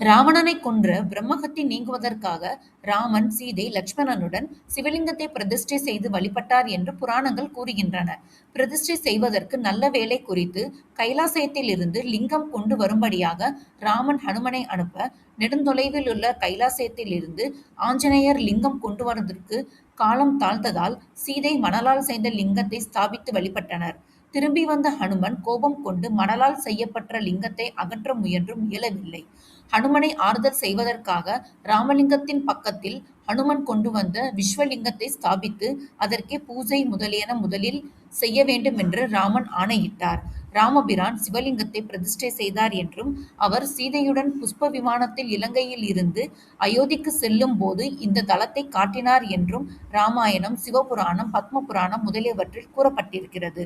ராவணனை கொன்ற பிரம்மஹத்தி நீங்குவதற்காக ராமன், சீதை, லட்சுமணனுடன் சிவலிங்கத்தை பிரதிஷ்டை செய்து வழிபட்டார் என்று புராணங்கள் கூறுகின்றன. பிரதிஷ்டை செய்வதற்கு நல்ல வேலை குறித்து கைலாசயத்திலிருந்து லிங்கம் கொண்டு வரும்படியாக ராமன் ஹனுமனை அனுப்ப, நெடுந்தொலைவிலுள்ள கைலாசத்திலிருந்து ஆஞ்சநேயர் லிங்கம் கொண்டுவருவதற்கு காலம் தாழ்ந்ததால் சீதை மணலால் செய்த லிங்கத்தை ஸ்தாபித்து வழிபட்டனர். திரும்பி வந்த ஹனுமன் கோபம் கொண்டு மணலால் செய்யப்பட்ட லிங்கத்தை அகற்ற முயன்றும் இயலவில்லை. ஹனுமனை ஆறுதல் செய்வதற்காக ராமலிங்கத்தின் பக்கத்தில் ஹனுமன் கொண்டு வந்த விஸ்வலிங்கத்தை ஸ்தாபித்து அதற்கே பூஜை முதலியன முதலில் செய்ய வேண்டும் என்று ராமன் ஆணையிட்டார். ராமபிரான் சிவலிங்கத்தை பிரதிஷ்டை செய்தார் என்றும், அவர் சீதையுடன் புஷ்ப விமானத்தில் இலங்கையில் இருந்து அயோத்திக்கு செல்லும் போது இந்த தலத்தை காட்டினார் என்றும் ராமாயணம், சிவபுராணம், பத்ம புராணம் முதலியவற்றில் கூறப்பட்டிருக்கிறது.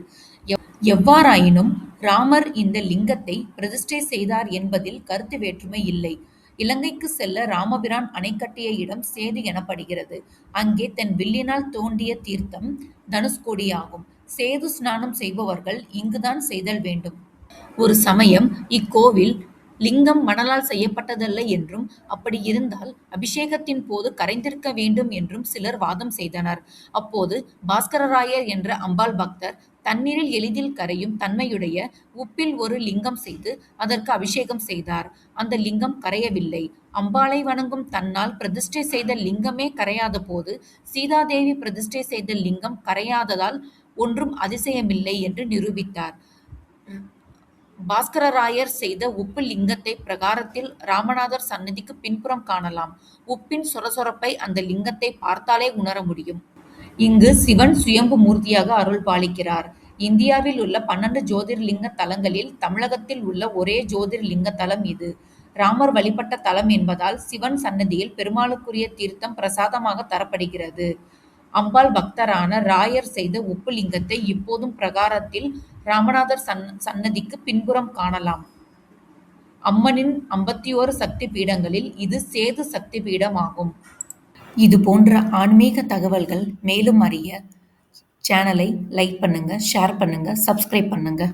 எவ்வாறாயினும் ராமர் இந்த லிங்கத்தை பிரதிஷ்டை செய்தார் என்பதில் கருத்து வேற்றுமை இல்லை. இலங்கைக்கு செல்ல ராமபிரான் அணை கட்டிய இடம் சேது எனப்படுகிறது. அங்கே தன் வில்லினால் தோண்டிய தீர்த்தம் தனுஷ்கோடியாகும். சேது ஸ்நானம் செய்பவர்கள் இங்குதான் செய்தல் வேண்டும். ஒரு சமயம் இக்கோவில் லிங்கம் மணலால் செய்யப்பட்டதல்ல என்றும், அப்படி இருந்தால் அபிஷேகத்தின் போது கரைந்திருக்க வேண்டும் என்றும் சிலர் வாதம் செய்தனர். அப்போது பாஸ்கரராயர் என்ற அம்பாள் பக்தர் தண்ணீரில் எளிதில் கரையும் தன்மையுடைய உப்பில் ஒரு லிங்கம் செய்து அதற்கு அபிஷேகம் செய்தார். அந்த லிங்கம் கரையவில்லை. அம்பாளை வணங்கும் தன்னால் பிரதிஷ்டை செய்த லிங்கமே கரையாதபோது, சீதாதேவி பிரதிஷ்டை செய்த லிங்கம் கரையாததால் ஒன்றும் அதிசயமில்லை என்று நிரூபித்தார். பாஸ்கரராயர் செய்த உப்பு லிங்கத்தை பிரகாரத்தில் ராமநாதர் சன்னதிக்கு பின்புறம் காணலாம். உப்பின் சொரசொரப்பை அந்த லிங்கத்தை பார்த்தாலே உணர முடியும். இங்கு சிவன் சுயம்பு மூர்த்தியாக அருள் பாலிக்கிறார் இந்தியாவில் உள்ள பன்னெண்டு ஜோதிர்லிங்க தலங்களில் தமிழகத்தில் உள்ள ஒரே ஜோதிர்லிங்க தலம் இது. ராமர் வழிபட்ட தலம் என்பதால் சிவன் சன்னதியில் பெருமாளுக்குரிய தீர்த்தம் பிரசாதமாக தரப்படுகிறது. அம்பாள் பக்தரான ராயர் செய்த உப்பு லிங்கத்தை இப்போதும் பிரகாரத்தில் ராமநாதர் சன் சன்னதிக்கு பின்புறம் காணலாம். அம்மனின் ஐம்பத்தி ஓரு சக்தி பீடங்களில் இது சேது சக்தி பீடமாகும். இது போன்ற ஆன்மீக தகவல்கள் மேலும் அறிய சேனலை லைக் பண்ணுங்கள் ஷேர் பண்ணுங்கள் சப்ஸ்கிரைப் பண்ணுங்கள்